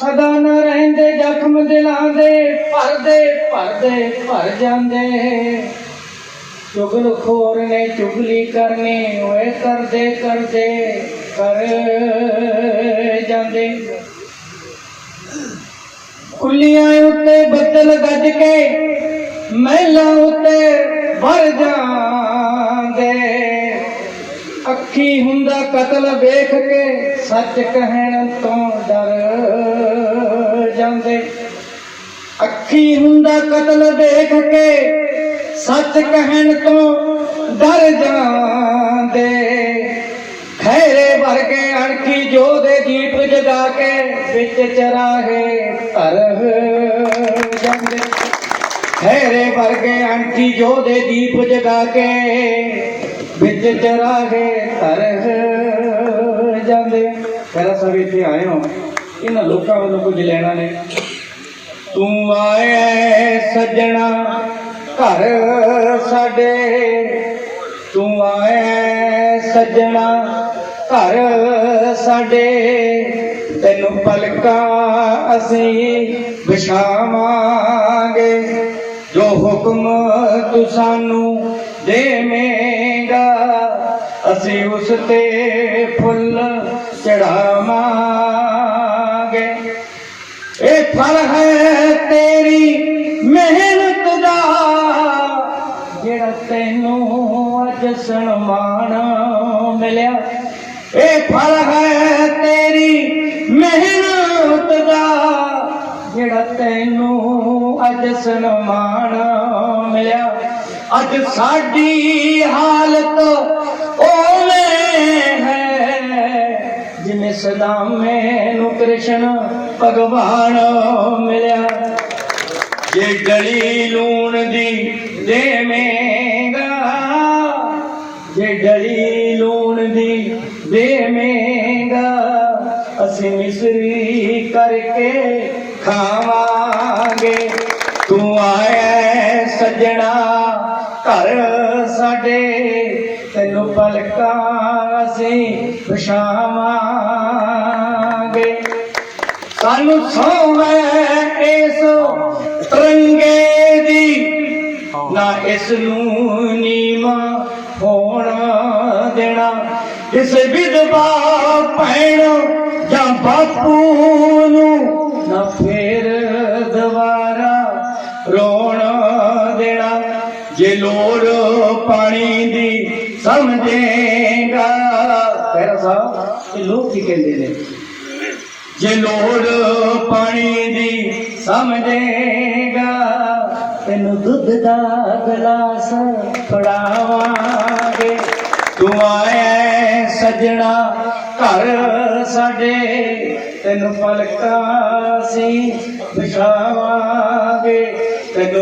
ਸਦਾ ਨਾ ਰਹਿੰਦੇ, ਜ਼ਖਮ ਦਿਲਾਂ ਦੇ ਭਰਦੇ ਭਰਦੇ, ਭਰ ਜਾਂਦੇ। ਚੁਗਲ ਖੋਰ ਨੇ ਚੁਗਲੀ ਕਰਨੀ, ਓਏ ਕਰਦੇ ਕਰਦੇ ਕਰ ਜਾਂਦੇ। ਕੁੱਲੀਆਂ ਉੱਤੇ ਬੱਦਲ ਗੱਜ ਕੇ ਮਹਿਲਾ ਉੱਤੇ ਵਰ ਜਾਂਦੇ। ਅੱਖੀ ਹੁੰਦਾ ਕਤਲ ਵੇਖ ਕੇ ਸੱਚ ਕਹਿਣ ਤੋਂ ਡਰ। ਜਾਂਦੇ। ਅੱਖੀ ਹੁੰਦਾ ਕਤਲ ਵੇਖ ਕੇ ਸੱਚ ਕਹਿਣ ਤੋਂ ਡਰ ਜਾਂਦੇ। ਖੈਰੇ ਵਰਗੇ ਅਣਖੀ ਜੋਦੇ ਦੀਪ ਜਗਾ ਕੇ ਵਿੱਚ ਚਰਾਹੇ ਧਰ ਜਾਂਦੇ। ਖੈਰੇ ਵਰਗੇ ਅਣਖੀ ਜੋਦੇ ਦੀਪ ਜਗਾ ਕੇ ਵਿੱਚ ਚਰਾਹੇ ਧਰ ਜਾਂਦੇ। ਫਿਰ ਸਭ ਇੱਥੇ ਆਏ ਹੋ। ਇਹਨਾਂ ਲੋਕਾਂ ਵੱਲੋਂ ਕੁਝ ਲੈਣਾ ਨਹੀਂ ਤੂੰ ਆਇਆ ਸੱਜਣਾ ਘਰ ਸਾਡੇ। ਤੂੰ ਆਇਆ ਸੱਜਣਾ ਘਰ ਸਾਡੇ। ਤੈਨੂੰ ਪਲਕਾਂ ਅਸੀਂ ਵਿਛਾਵਾਂਗੇ। ਜੋ ਹੁਕਮ ਤੂੰ ਸਾਨੂੰ ਦੇਵੇਂਗਾ, ਅਸੀਂ ਉਸ ਤੇ ਫੁੱਲ ਚੜਾਵਾਂ ਮਿਹਨਤ ਦਾ, ਜਿਹੜਾ ਤੈਨੂੰ ਅੱਜ ਸਨਮਾਨ ਮਿਲਿਆ। ਇਹ ਫਲ ਹੈ ਤੇਰੀ ਮਿਹਨਤ ਦਾ, ਜਿਹੜਾ ਤੈਨੂੰ ਅੱਜ ਸਨਮਾਨ ਮਿਲਿਆ। ਅੱਜ ਸਾਡੀ ਹਾਲਤ ਓਵੇਂ ਹੈ, ਜਿਵੇਂ ਸਦਾਮੇ ਨੂੰ ਕ੍ਰਿਸ਼ਨ ਭਗਵਾਨ ਮਿਲਿਆ। ਜੇ ਡਲੀ ਲੂਣ ਦੀ ਦੇਵੇਂਗਾ, ਜੇ ਡਲੀ ਲੂਣ ਦੀ ਦੇਵੇਂਗਾ, ਅਸੀਂ ਮਿਸਰੀ ਕਰਕੇ ਖਾਵਾਂਗੇ। ਤੂੰ ਆਇਆ ਸੱਜਣਾ ਘਰ ਸਾਡੇ, ਤੈਨੂੰ ਪਲਕਾਂ ਅਸੀਂ ਵਿਛਾਵਾਂਗੇ। ਸਾਨੂੰ ਸੋਵੇ ਇਸ ਤਿਰੰਗੇ ਦੀ। ਨਾ ਇਸ ਨੂੰ ਨੀਵਾ ਹੋਣ ਦੇਣਾ। ਇਸ ਵਿਧਵਾ ਭੈਣ ਜਾਂ ਬਾਪੂ ਨੂੰ ਨਾ ਫੇਰ ਦੁਬਾਰਾ ਰੋਣਾ ਦੇਣਾ। ਜੇ ਲੋੜ ਪਾਣੀ ਦੀ ਸਮਝੇਗਾ। ਤੇਰਾ ਸਾਹਿਬ, ਇਹ ਲੋਕ ਕੀ ਕਹਿੰਦੇ ਨੇ? ਜੇ ਲੋੜ ਪਾਣੀ ਦੀ ਸਮਝੇਗਾ ਦਾ ਗਲਾਸ ਫੜਾਵਾਂਗੇ ਤੂੰ ਆਇਆ ਸੱਜਣਾ ਘਰ ਸਾਡੇ ਤੈਨੂੰ ਪਲਕਾਂ ਸੀ ਵਿਛਾਵਾਂਗੇ। ਤੈਨੂੰ